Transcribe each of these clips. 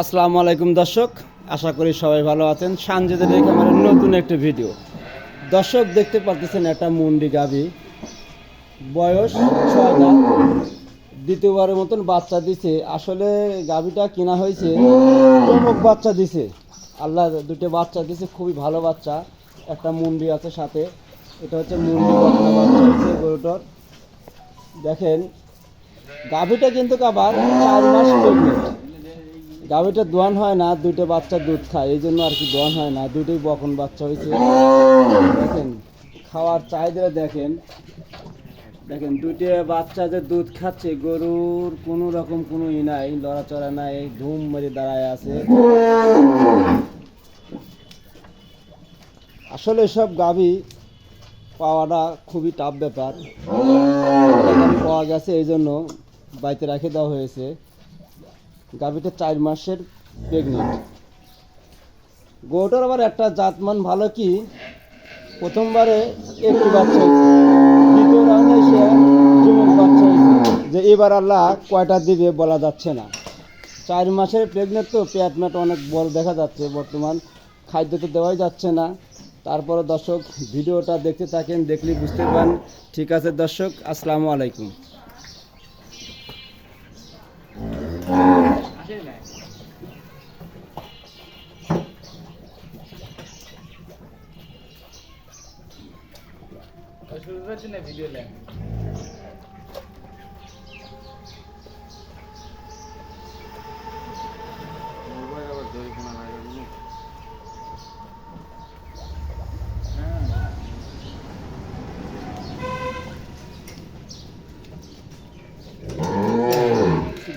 আসসালামু আলাইকুম দর্শক, আশা করি সবাই ভালো আছেন। সানজেদের আমার নতুন একটা ভিডিও। দর্শক, দেখতে পাচ্ছেন একটা মুন্ডি গাভি। বয়স ছয় দ্বিতীয়বারের মতন বাচ্চা দিছে। আসলে গাভিটা কেনা হয়েছে চমক বাচ্চা দিছে। আল্লাহ দুটো বাচ্চা দিছে, খুবই ভালো বাচ্চা। একটা মুন্ডি আছে সাথে। এটা হচ্ছে মুন্ডি বাচ্চা গরুটার। দেখেন, গাভিটা কিন্তু আবার চার মাস প্রেগনেন্ট গাভিটা দোয়ান হয় না, দুইটা বাচ্চা দুধ খায়, এই জন্য আর কি দোয়ান হয় না দুটোই বকন বাচ্চা হয়েছে। দেখেন, খাওয়ার চাহিদা দেখেন। দেখেন, দুইটা বাচ্চা যে দুধ খাচ্ছে, গরুর কোনো রকম কোনো ই নাই, লড়াচড়া নাই, ধুম মেরে দাঁড়ায় আছে। আসলে সব গাভী পাওয়াটা খুবই টাফ ব্যাপার। পাওয়া গেছে, এই জন্য বাড়িতে রাখে দেওয়া হয়েছে। গাভীটা চার মাসের প্রেগনেন্ট গরুটার আবার একটা জাতমান ভালো কি? প্রথমবারে একটি বাচ্চা দ্বিতীয় রাউন্ডে এসে যুবক বাচ্চা যে এবার আল্লাহ কয়টা দিবে বলা যাচ্ছে না। চার মাসের প্রেগনেন্ট তো পেট ম্যাট অনেক বড় দেখা যাচ্ছে, বর্তমান খাদ্য তো দেওয়াই যাচ্ছে না। তারপরে দর্শক, ভিডিওটা দেখতে থাকেন, দেখলে বুঝতে পারেন ঠিক আছে দর্শক, আসসালামু আলাইকুম।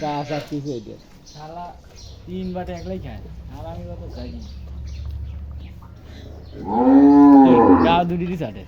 গাছ আর কিছু এটা শালা তিন বাটে একলাই খায়। আর আমি কত খাই গা দুটি আটে